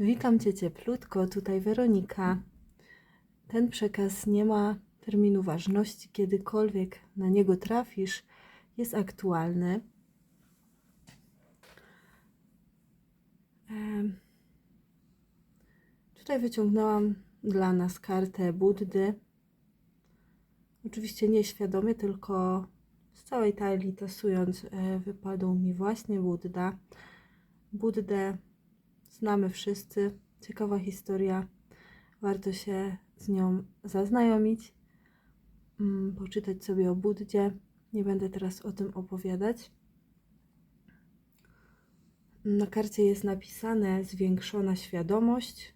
Witam Cię cieplutko, tutaj Weronika. Ten przekaz nie ma terminu ważności, kiedykolwiek na niego trafisz, jest aktualny. Tutaj wyciągnęłam dla nas kartę Buddy. Oczywiście nieświadomie, tylko z całej talii tasując, e, wypadł mi właśnie Budda. Buddę znamy wszyscy. Ciekawa historia. Warto się z nią zaznajomić, mm, poczytać sobie o Buddzie. Nie będę teraz o tym opowiadać. Na karcie jest napisane zwiększona świadomość.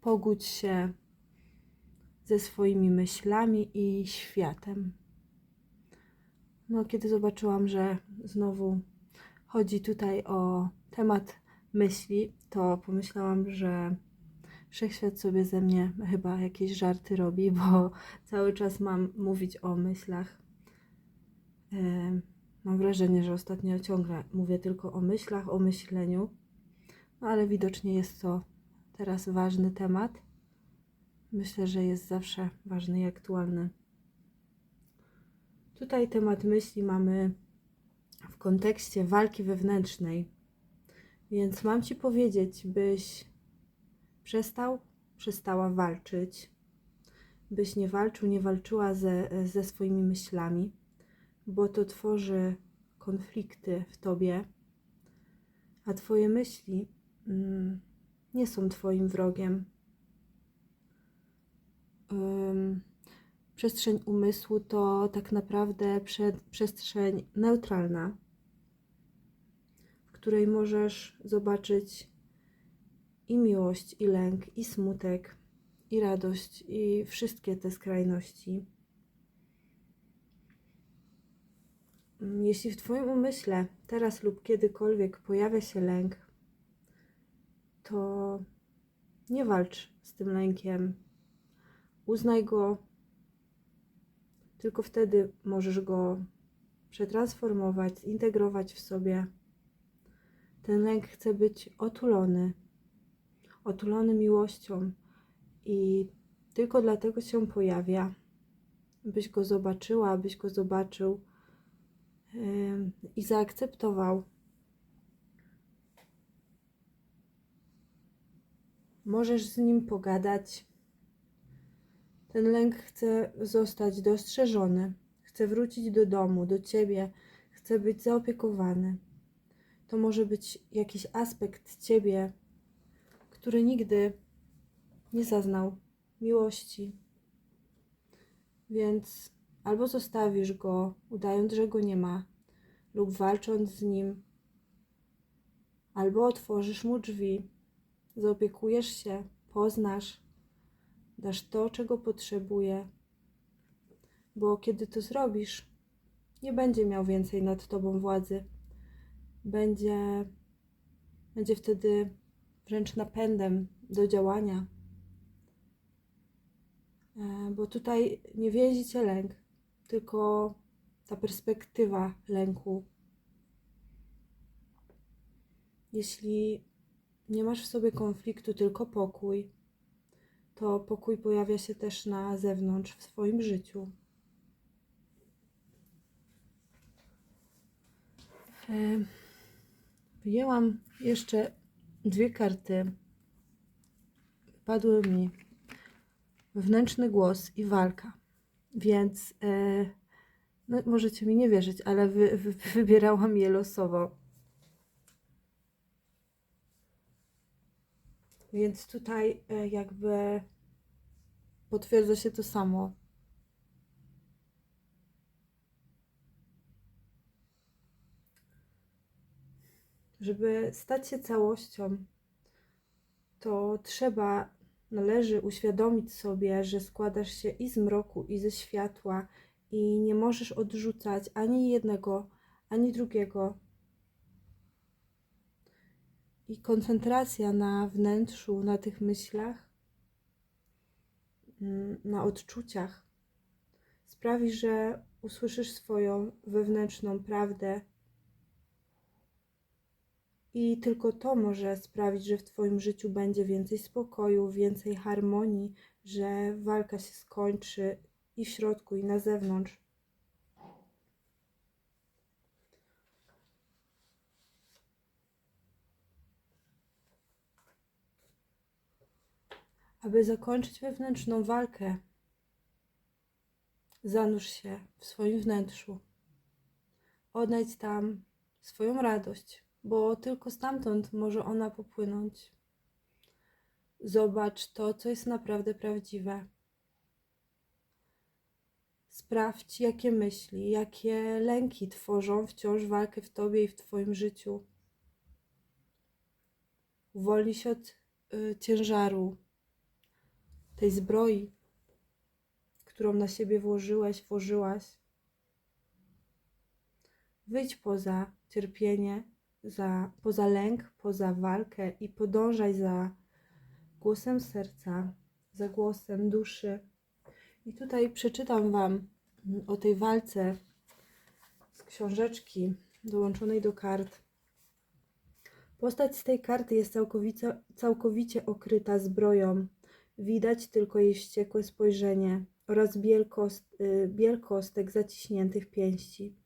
Pogódź się ze swoimi myślami i światem. No, kiedy zobaczyłam, że znowu chodzi tutaj o temat myśli, to pomyślałam, że wszechświat sobie ze mnie chyba jakieś żarty robi, bo cały czas mam mówić o myślach. Em, Mam wrażenie, że ostatnio ciągle mówię tylko o myślach, o myśleniu, no ale widocznie jest to teraz ważny temat. Myślę, że jest zawsze ważny i aktualny. Tutaj temat myśli mamy w kontekście walki wewnętrznej. Więc mam Ci powiedzieć, byś przestał, przestała walczyć, byś nie walczył, nie walczyła ze, ze swoimi myślami, bo to tworzy konflikty w Tobie, a Twoje myśli mm, nie są Twoim wrogiem. Ym, przestrzeń umysłu to tak naprawdę prze, przestrzeń neutralna, której możesz zobaczyć i miłość, i lęk, i smutek, i radość, i wszystkie te skrajności. Mm, Jeśli w Twoim umyśle teraz lub kiedykolwiek pojawia się lęk, to nie walcz z tym lękiem. Uznaj go, tylko wtedy możesz go przetransformować, zintegrować w sobie. Ten lęk chce być otulony, otulony miłością i tylko dlatego się pojawia, byś go zobaczyła, byś go zobaczył ym, i zaakceptował. Możesz z nim pogadać. Ten lęk chce zostać dostrzeżony, chce wrócić do domu, do ciebie, chce być zaopiekowany. To może być jakiś aspekt ciebie, który nigdy nie zaznał miłości. Więc albo zostawisz go, udając, że go nie ma, lub walcząc z nim, albo otworzysz mu drzwi, zaopiekujesz się, poznasz, dasz to, czego potrzebuje, bo kiedy to zrobisz, nie będzie miał więcej nad tobą władzy. Będzie, będzie wtedy wręcz napędem do działania. E, Bo tutaj nie więzi cię lęk, tylko ta perspektywa lęku. Jeśli nie masz w sobie konfliktu, tylko pokój, to pokój pojawia się też na zewnątrz w swoim życiu. E, Wyjęłam jeszcze dwie karty. Padły mi wewnętrzny głos i walka. Więc e, no, możecie mi nie wierzyć, ale wy, wy, wybierałam je losowo. Więc tutaj e, jakby potwierdza się to samo. Żeby stać się całością, to trzeba, należy uświadomić sobie, że składasz się i z mroku, i ze światła, i nie możesz odrzucać ani jednego, ani drugiego. I koncentracja na wnętrzu, na tych myślach, mm, na odczuciach sprawi, że usłyszysz swoją wewnętrzną prawdę I tylko to może sprawić, że w Twoim życiu będzie więcej spokoju, więcej harmonii, że walka się skończy i w środku, i na zewnątrz. Aby zakończyć wewnętrzną walkę, zanurz się w swoim wnętrzu. Odnajdź tam swoją radość, bo tylko stamtąd może ona popłynąć. Zobacz to, co jest naprawdę prawdziwe. Sprawdź, jakie myśli, jakie lęki tworzą wciąż walkę w tobie i w twoim życiu. Uwolnij się od y, ciężaru tej zbroi, którą na siebie włożyłeś, włożyłaś. Wyjdź poza cierpienie, za, poza lęk, poza walkę i podążaj za głosem serca, za głosem duszy. I tutaj przeczytam Wam o tej walce z książeczki dołączonej do kart. Postać z tej karty jest całkowicie, całkowicie okryta zbroją. Widać tylko jej wściekłe spojrzenie oraz bielkost, y, bielkostek zaciśniętych pięści.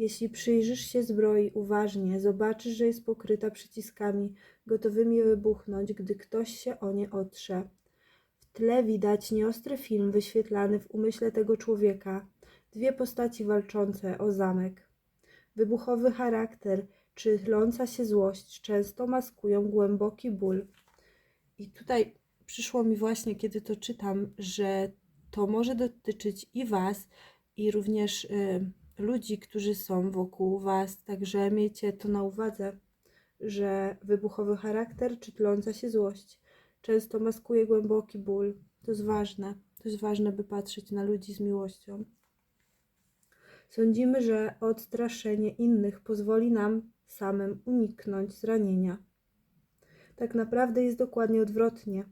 Jeśli przyjrzysz się zbroi uważnie, zobaczysz, że jest pokryta przyciskami gotowymi wybuchnąć, gdy ktoś się o nie otrze. W tle widać nieostry film wyświetlany w umyśle tego człowieka. Dwie postaci walczące o zamek. Wybuchowy charakter czy tląca się złość często maskują głęboki ból. I tutaj przyszło mi właśnie, kiedy to czytam, że to może dotyczyć i Was, i również y, ludzi, którzy są wokół Was. Także miejcie to na uwadze, że wybuchowy charakter czy tląca się złość często maskuje głęboki ból. To jest ważne. To jest ważne, by patrzeć na ludzi z miłością. Sądzimy, że odstraszenie innych pozwoli nam samym uniknąć zranienia. Tak naprawdę jest dokładnie odwrotnie.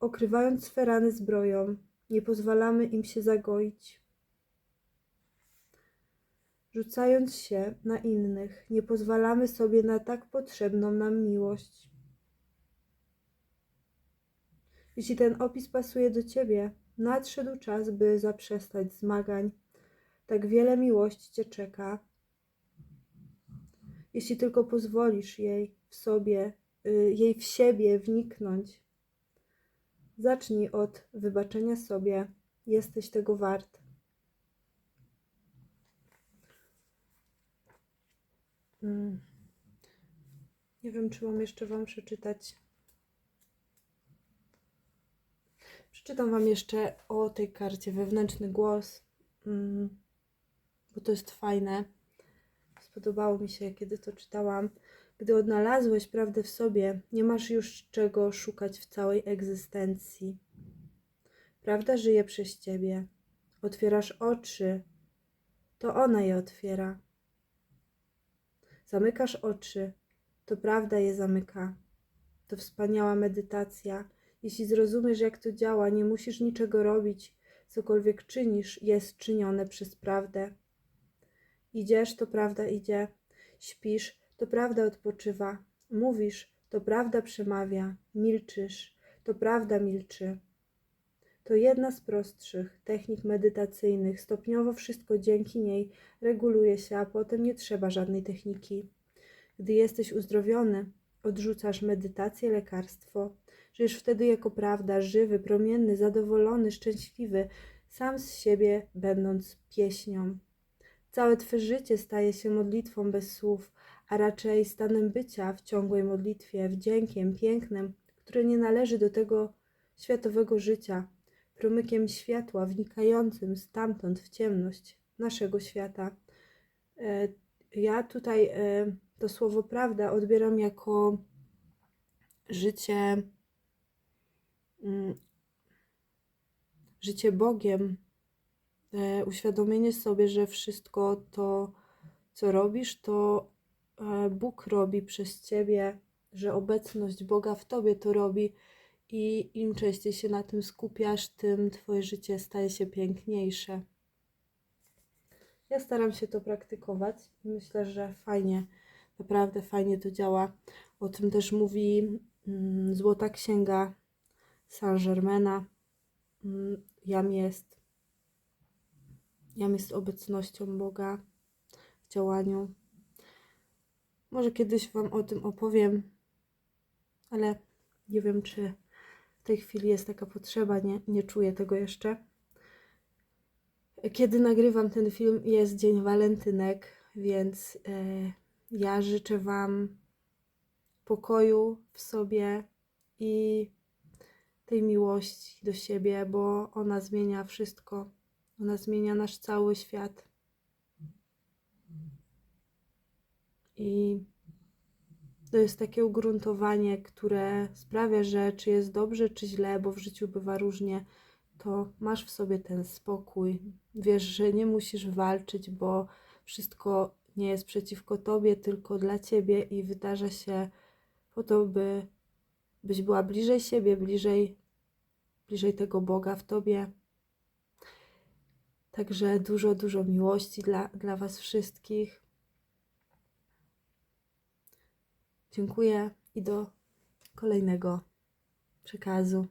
Okrywając swe rany zbroją, nie pozwalamy im się zagoić. Rzucając się na innych, nie pozwalamy sobie na tak potrzebną nam miłość. Jeśli ten opis pasuje do ciebie, nadszedł czas, by zaprzestać zmagań. Tak wiele miłości cię czeka. Jeśli tylko pozwolisz jej w sobie, y, jej w siebie wniknąć. Zacznij od wybaczenia sobie. Jesteś tego wart. Nie wiem, czy mam jeszcze Wam przeczytać. Przeczytam Wam jeszcze o tej karcie wewnętrzny głos, mm, bo to jest fajne. Spodobało mi się, kiedy to czytałam. Gdy odnalazłeś prawdę w sobie, nie masz już czego szukać w całej egzystencji. Prawda żyje przez ciebie. Otwierasz oczy, to ona je otwiera. Zamykasz oczy, to prawda je zamyka. To wspaniała medytacja. Jeśli zrozumiesz, jak to działa, nie musisz niczego robić. Cokolwiek czynisz, jest czynione przez prawdę. Idziesz, to prawda idzie. Śpisz, to prawda odpoczywa. Mówisz, to prawda przemawia. Milczysz, to prawda milczy. To jedna z prostszych technik medytacyjnych. Stopniowo wszystko dzięki niej reguluje się, a potem nie trzeba żadnej techniki. Gdy jesteś uzdrowiony, odrzucasz medytację, lekarstwo. Żyjesz wtedy jako prawda, żywy, promienny, zadowolony, szczęśliwy, sam z siebie będąc pieśnią. Całe Twe życie staje się modlitwą bez słów, a raczej stanem bycia w ciągłej modlitwie, wdziękiem, pięknem, które nie należy do tego światowego życia, promykiem światła wnikającym stamtąd w ciemność naszego świata. E, ja tutaj e, to słowo prawda odbieram jako życie, mm, życie Bogiem, e, uświadomienie sobie, że wszystko to, co robisz, to Bóg robi przez ciebie, że obecność Boga w tobie to robi i im częściej się na tym skupiasz, tym Twoje życie staje się piękniejsze. Ja staram się to praktykować myślę, że fajnie Naprawdę fajnie to działa. O tym też mówi mm, Złota Księga Saint-Germaina. Mm, Jam jest. Jam jest obecnością Boga w działaniu. Może kiedyś Wam o tym opowiem, ale nie wiem, czy w tej chwili jest taka potrzeba. Nie, nie czuję tego jeszcze. Kiedy nagrywam ten film, jest Dzień Walentynek, więc e, ja życzę Wam pokoju w sobie i tej miłości do siebie, bo ona zmienia wszystko. Ona zmienia nasz cały świat. I to jest takie ugruntowanie, które sprawia, że czy jest dobrze, czy źle, bo w życiu bywa różnie, to masz w sobie ten spokój. Wiesz, że nie musisz walczyć, bo wszystko nie jest przeciwko tobie, tylko dla ciebie i wydarza się po to, by byś była bliżej siebie, bliżej, bliżej tego Boga w tobie. Także dużo, dużo miłości dla, dla Was wszystkich. Dziękuję i do kolejnego przekazu.